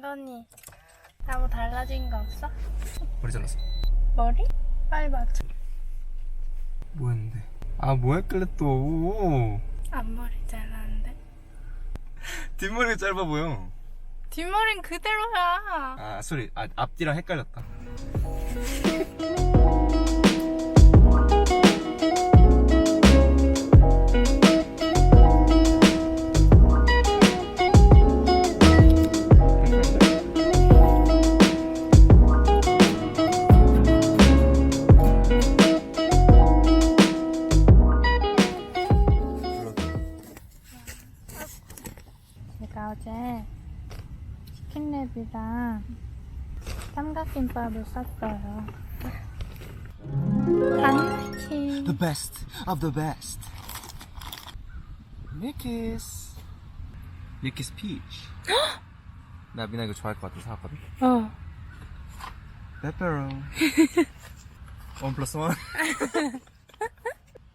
나뭐 달라진 거 없어? 머리 잘랐어. 머리? 빨리 맞춰 뭐 했는데? 아, 뭐 했길래 또? 앞머리 잘랐는데 뒷머리가 짧아 보여. 뒷머리는 그대로야 아, 소리. 아, 앞뒤랑 헷갈렸다. 제가 어제 치킨랩이랑 삼각김밥을 샀어요 단무침 The best of the best. 미키스. 미키스 피치. 나 미나 이거 좋아할 것 같아 사왔거든. 어 페페로. 원 플러스 원.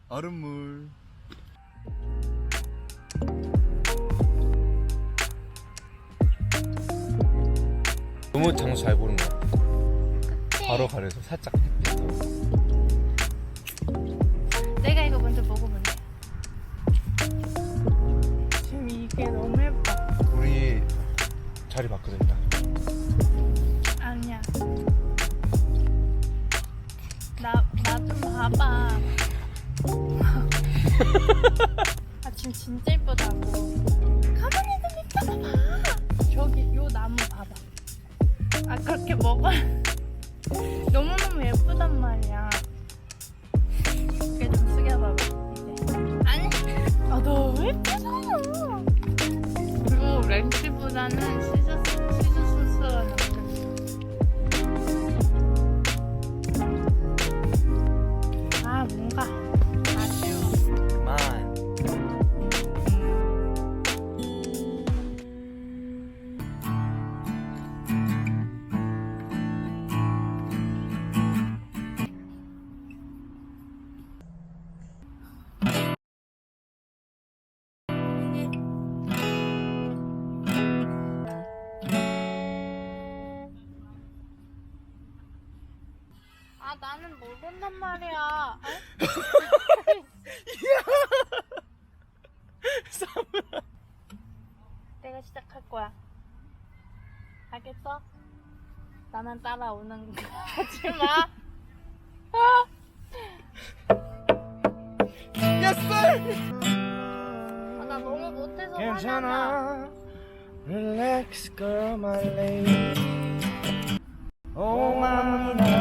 얼음물. 너무 장소 잘 고른 거 같아. 바로 가려서 살짝 내가 이거 먼저 먹어볼래 지금 이게 너무 예뻐 우리 자리 바꾸자 일단. 아니야. 나, 나 좀 봐봐. 아, 지금 진짜 예쁘다고. 가만히 좀 있다가 봐. 아, 그렇게 먹어. 너무너무 예쁘단 말이야. 이렇게 좀 숙여봐봐, 이제. 아니, 아, 너무 예쁘잖아. 그리고 렌즈보다는 아 나는 모른단 말이야 내가 시작할 거야 알겠어? 나만 따라오는 거 하지마 예스! 아, 나 너무 못해서 화나나 괜찮아. Relax, girl, my lady. Oh, mamma.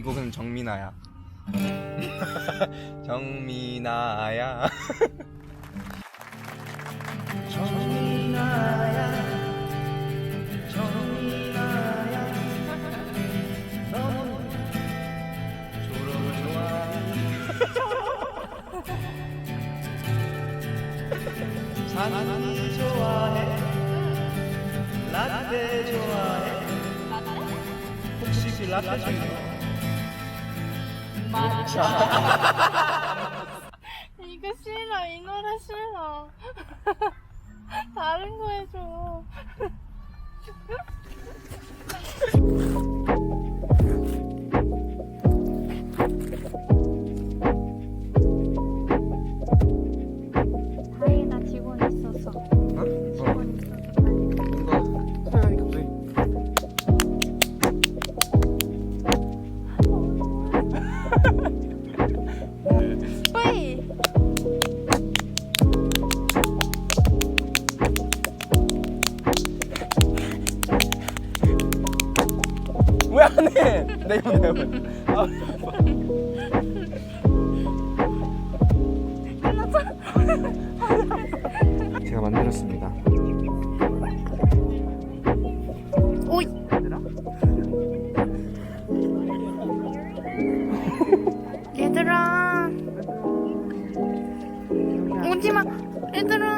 이 곡은 정민아야. 정민아야. 정민아야. 정민아야. 너는 졸업을 좋아해. 산이 좋아해. 라떼 좋아해. 혹시 라떼 중에 이거 싫어 이 노래 싫어. 다른 거 해줘 왜 안 해? 내가 내가. 아, 제가 만들었습니다. 오이 얘들아 오지 마 얘들아